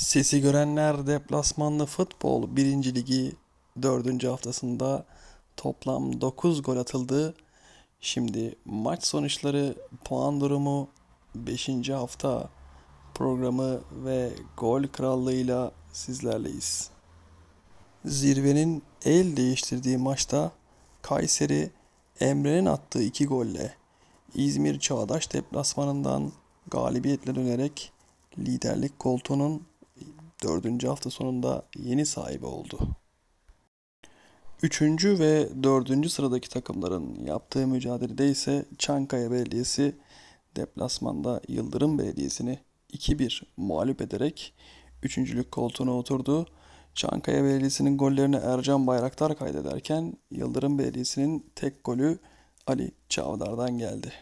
Sesi görenler deplasmanlı futbol 1. Ligi 4. haftasında toplam 9 gol atıldı. Şimdi maç sonuçları, puan durumu, 5. hafta programı ve gol krallığıyla sizlerleyiz. Zirvenin el değiştirdiği maçta Kayseri Emre'nin attığı 2 golle İzmir Çağdaş deplasmanından galibiyetle dönerek liderlik koltuğunun 4. hafta sonunda yeni sahibi oldu. 3. ve 4. sıradaki takımların yaptığı mücadelede ise Çankaya Belediyesi deplasmanda Yıldırım Belediyesi'ni 2-1 mağlup ederek 3. koltuğuna oturdu. Çankaya Belediyesi'nin gollerini Ercan Bayraktar kaydederken Yıldırım Belediyesi'nin tek golü Ali Çavdar'dan geldi.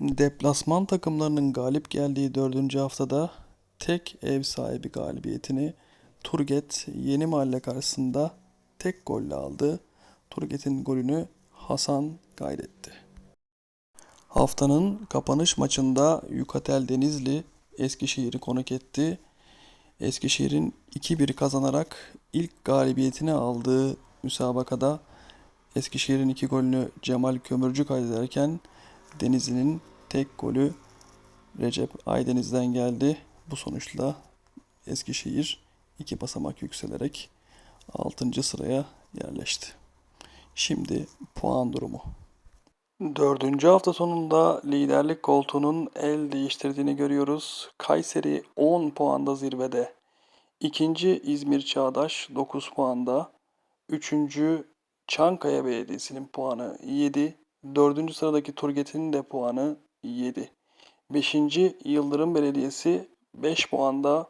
Deplasman takımlarının galip geldiği 4. haftada tek ev sahibi galibiyetini Turget Yeni Mahalle karşısında tek golle aldı. Turget'in golünü Hasan kaydetti. Haftanın kapanış maçında Yukatel Denizli Eskişehir'i konuk etti. Eskişehir'in 2-1 kazanarak ilk galibiyetini aldığı müsabakada Eskişehir'in iki golünü Cemal Kömürcü kaydederken Denizli'nin tek golü Recep Aydeniz'den geldi. Bu sonuçla Eskişehir iki basamak yükselerek 6. sıraya yerleşti. Şimdi puan durumu. Dördüncü hafta sonunda liderlik koltuğunun el değiştirdiğini görüyoruz. Kayseri 10 puanda zirvede. İkinci İzmir Çağdaş 9 puanda. Üçüncü Çankaya Belediyesi'nin puanı 7. Dördüncü sıradaki Turget'in de puanı 7. Beşinci Yıldırım Belediyesi 5 puanda.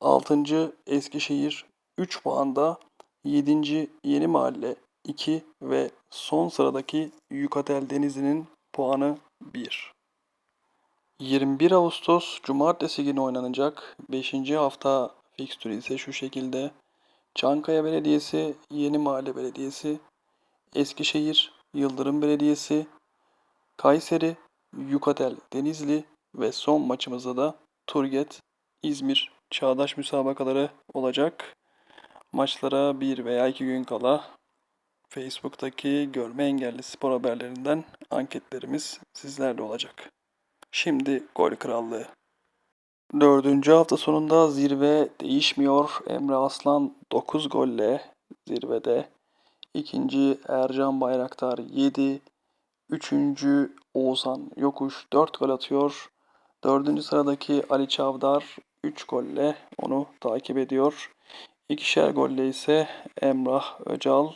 Altıncı Eskişehir 3 puanda. Yedinci Yeni Mahalle 2 ve son sıradaki Yukatel Denizli'nin puanı 1. 21 Ağustos Cumartesi günü oynanacak 5. hafta fikstürü ise şu şekilde. Çankaya Belediyesi, Yeni Mahalle Belediyesi, Eskişehir, Yıldırım Belediyesi, Kayseri, Yukatel Denizli ve son maçımızda da Turget, İzmir Çağdaş müsabakaları olacak. Maçlara bir veya iki gün kala Facebook'taki görme engelli spor haberlerinden anketlerimiz sizlerle olacak. Şimdi gol krallığı. Dördüncü hafta sonunda zirve değişmiyor. Emre Aslan 9 golle zirvede. İkinci Ercan Bayraktar 7. Üçüncü Oğuzhan Yokuş 4 gol atıyor. Dördüncü sıradaki Ali Çavdar 3 golle onu takip ediyor. İkişer golle ise Emrah Öcal,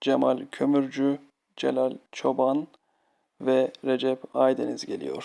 Cemal Kömürcü, Celal Çoban ve Recep Aydeniz geliyor.